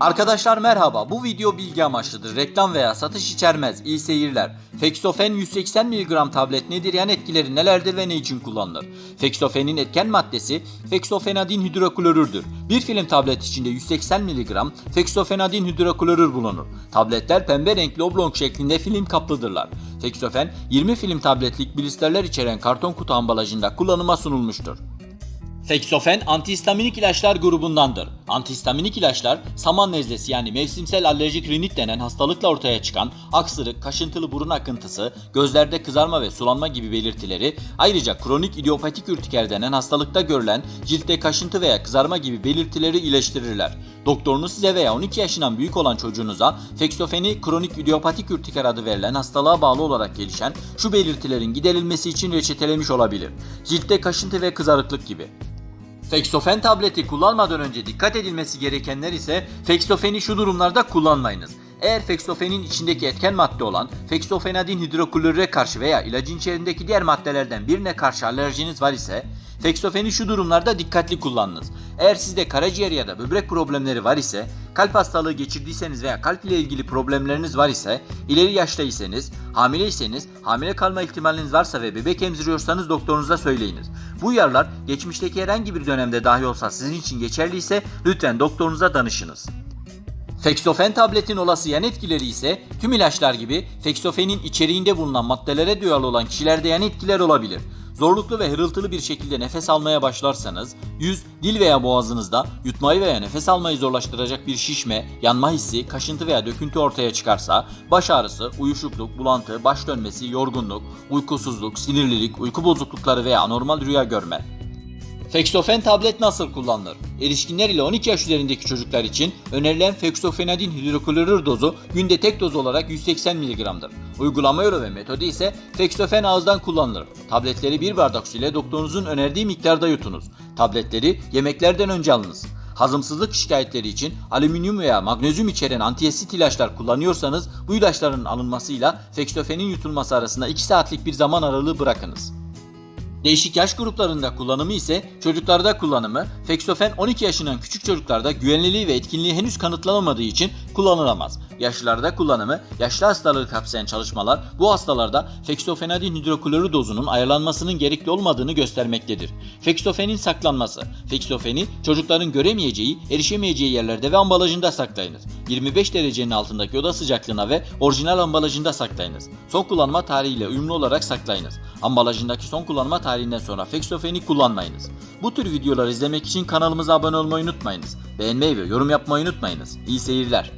Arkadaşlar merhaba. Bu video bilgi amaçlıdır. Reklam veya satış içermez. İyi seyirler. Fexofen 180 mg tablet nedir? Yan etkileri nelerdir ve ne için kullanılır? Fexofenin etken maddesi feksofenadin hidroklorürdür. Bir film tablet içinde 180 mg feksofenadin hidroklorür bulunur. Tabletler pembe renkli oblong şeklinde film kaplıdırlar. Fexofen 20 film tabletlik blisterler içeren karton kutu ambalajında kullanıma sunulmuştur. Feksofen antihistaminik ilaçlar grubundandır. Antihistaminik ilaçlar saman nezlesi yani mevsimsel alerjik rinit denen hastalıkla ortaya çıkan aksırık, kaşıntılı burun akıntısı, gözlerde kızarma ve sulanma gibi belirtileri, ayrıca kronik idiopatik ürtiker denen hastalıkta görülen ciltte kaşıntı veya kızarma gibi belirtileri iyileştirirler. Doktorunuz size veya 12 yaşından büyük olan çocuğunuza feksofeni kronik idiopatik ürtiker adı verilen hastalığa bağlı olarak gelişen şu belirtilerin giderilmesi için reçetelemiş olabilir. Ciltte kaşıntı ve kızarıklık gibi. Feksofen tableti kullanmadan önce dikkat edilmesi gerekenler ise feksofeni şu durumlarda kullanmayınız. Eğer feksofenin içindeki etken madde olan feksofenadin hidroklorüre karşı veya ilacın içerisindeki diğer maddelerden birine karşı alerjiniz var ise feksofeni şu durumlarda dikkatli kullanınız. Eğer sizde karaciğer ya da böbrek problemleri var ise, kalp hastalığı geçirdiyseniz veya kalp ile ilgili problemleriniz var ise, ileri yaştaysanız, hamileyseniz, hamile kalma ihtimaliniz varsa ve bebek emziriyorsanız doktorunuza söyleyiniz. Bu uyarılar geçmişteki herhangi bir dönemde dahi olsa sizin için geçerliyse lütfen doktorunuza danışınız. Feksofen tabletin olası yan etkileri ise tüm ilaçlar gibi feksofenin içeriğinde bulunan maddelere duyarlı olan kişilerde yan etkiler olabilir. Zorluklu ve hırıltılı bir şekilde nefes almaya başlarsanız, yüz, dil veya boğazınızda yutmayı veya nefes almayı zorlaştıracak bir şişme, yanma hissi, kaşıntı veya döküntü ortaya çıkarsa, baş ağrısı, uyuşukluk, bulantı, baş dönmesi, yorgunluk, uykusuzluk, sinirlilik, uyku bozuklukları veya anormal rüya görme, Feksofen tablet nasıl kullanılır? Erişkinler ile 12 yaş üzerindeki çocuklar için önerilen feksofenadin hidroklorür dozu günde tek doz olarak 180 mg'dır. Uygulama yolu ve metodu ise feksofen ağızdan kullanılır. Tabletleri bir bardak su ile doktorunuzun önerdiği miktarda yutunuz. Tabletleri yemeklerden önce alınız. Hazımsızlık şikayetleri için alüminyum veya magnezyum içeren antiasit ilaçlar kullanıyorsanız bu ilaçların alınmasıyla feksofenin yutulması arasında 2 saatlik bir zaman aralığı bırakınız. Değişik yaş gruplarında kullanımı ise çocuklarda kullanımı Feksofen 12 yaşından küçük çocuklarda güvenliliği ve etkinliği henüz kanıtlanamadığı için kullanılamaz. Yaşlılarda kullanımı yaşlı hastalığı kapsayan çalışmalar bu hastalarda feksofenadin hidroklorür dozunun ayarlanmasının gerekli olmadığını göstermektedir. Feksofenin saklanması. Feksofeni çocukların göremeyeceği, erişemeyeceği yerlerde ve ambalajında saklayınız. 25 derecenin altındaki oda sıcaklığına ve orijinal ambalajında saklayınız. Son kullanma tarihiyle uyumlu olarak saklayınız. Ambalajındaki son kullanma tarihinden sonra feksofeni kullanmayınız. Bu tür videolar izlemek için kanalımıza abone olmayı unutmayınız. Beğenmeyi ve yorum yapmayı unutmayınız. İyi seyirler.